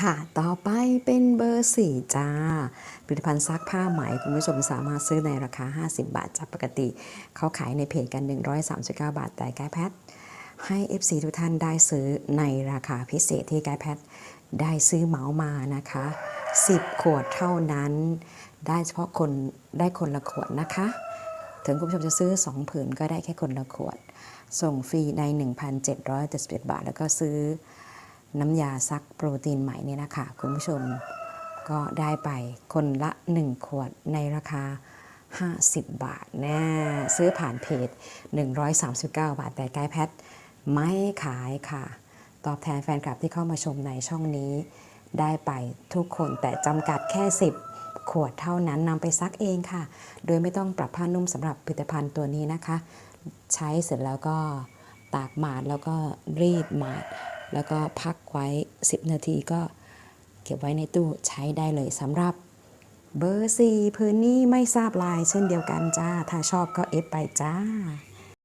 ค่ะ ต่อไปเป็นเบอร์สี่จ้า ผลิตภัณฑ์ซักผ้าไหม คุณผู้ชมสามารถซื้อในราคา 50 บาทจากปกติ เขาขายในเพจกัน 139 บาท แต่ไกด์แพทให้ FC ทุกท่านได้ซื้อในราคาพิเศษที่ไกด์แพทได้ซื้อเหมามานะคะ 10 ขวดเท่านั้น ได้เฉพาะคนได้คนละขวดนะคะ ถึงคุณผู้ชมจะซื้อ 2 ผืนก็ได้แค่คนละขวด ส่งฟรีใน 1,771 บาท แล้วก็ซื้อ น้ำยาซักโปรตีนใหม่เนี่ยนะคะคุณผู้ชมก็ได้ไปคนละ 1 ขวดในราคา 50 บาทแน่ซื้อผ่านเพจ 139 บาท แต่ไกด์แพทไม่ขายค่ะ ตอบแทนแฟนคลับที่เข้ามาชมในช่องนี้ ได้ไปทุกคนแต่จำกัดแค่ 10 ขวดเท่านั้นนำไปซักเองค่ะ โดยไม่ต้องปรับผ้านุ่มสำหรับผลิตภัณฑ์ตัวนี้นะคะ ใช้เสร็จแล้วก็ตากหมาดแล้วก็รีดหมาด แล้วก็พักไว้ 10 นาทีก็เก็บไว้ในตู้ใช้ได้เลยสำหรับเบอร์สี่พื้นนี้ไม่ทราบลายเช่นเดียวกันจ้า ถ้าชอบก็เอฟไปจ้า